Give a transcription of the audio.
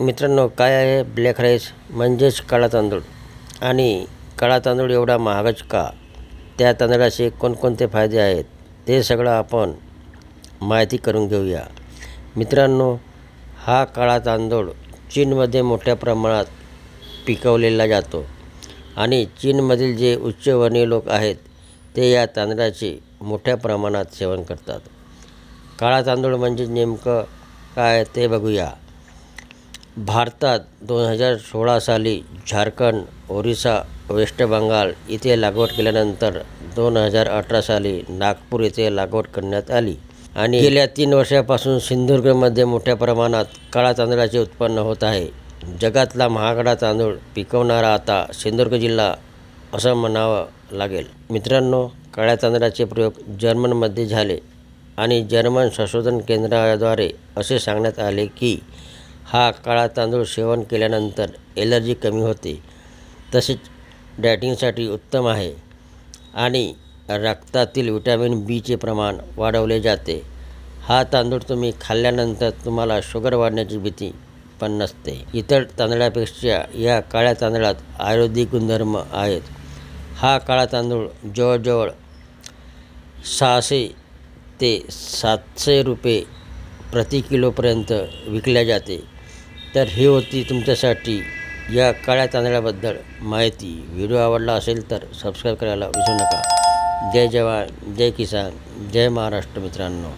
मित्रांनो काय आहे ब्लॅक राईस म्हणजेच काळा तांदूळ. आणि काळा तांदूळ एवढा महागच का? त्या तांदळाचे कोणकोणते फायदे आहेत? ते सगळं आपण माहिती करून घेऊया. मित्रांनो हा काळा तांदूळ चीनमध्ये मोठ्या प्रमाणात पिकवलेला जातो. आणि चीनमधील जे उच्चवर्णीय लोक आहेत ते या तांदळाचे मोठ्या प्रमाणात सेवन करतात. काळा तांदूळ म्हणजे नेमकं काय ते बघूया. भारतात दोन हजार सोळा साली झारखंड ओरिसा वेस्ट बंगाल इथे लागवड केल्यानंतर दोन हजार अठरा साली नागपूर येथे लागवड करण्यात आली. आणि गेल्या तीन वर्षापासून सिंधुदुर्गमध्ये मोठ्या प्रमाणात काळा तांदळाचे उत्पन्न होत आहे. जगातला महागडा तांदूळ पिकवणारा आता सिंधुदुर्ग जिल्हा असं म्हणावं लागेल. मित्रांनो काळ्या तांदळाचे प्रयोग जर्मनमध्ये झाले आणि जर्मन संशोधन केंद्राद्वारे असे सांगण्यात आले की हा काळा तांदूळ सेवन केल्यानंतर एलर्जी कमी होते. तसेच डायटिंगसाठी उत्तम आहे आणि रक्तातील विटॅमिन बीचे प्रमाण वाढवले जाते. हा तांदूळ तुम्ही खाल्ल्यानंतर तुम्हाला शुगर वाढण्याची भीती पण नसते. इतर तांदळापेक्षा या काळ्या तांदळात आयुर्वेदिक गुणधर्म आहेत. हा काळा तांदूळ जवळजवळ सहाशे ते सातशे रुपये प्रति किलोपर्यंत विकल्या जाते. तर ही होती तुमच्यासाठी या काळ्या तांदळाबद्दल माहिती. व्हिडिओ आवडला असेल तर सबस्क्राईब करायला विसरू नका. जय जवान जय किसान जय महाराष्ट्र मित्रांनो.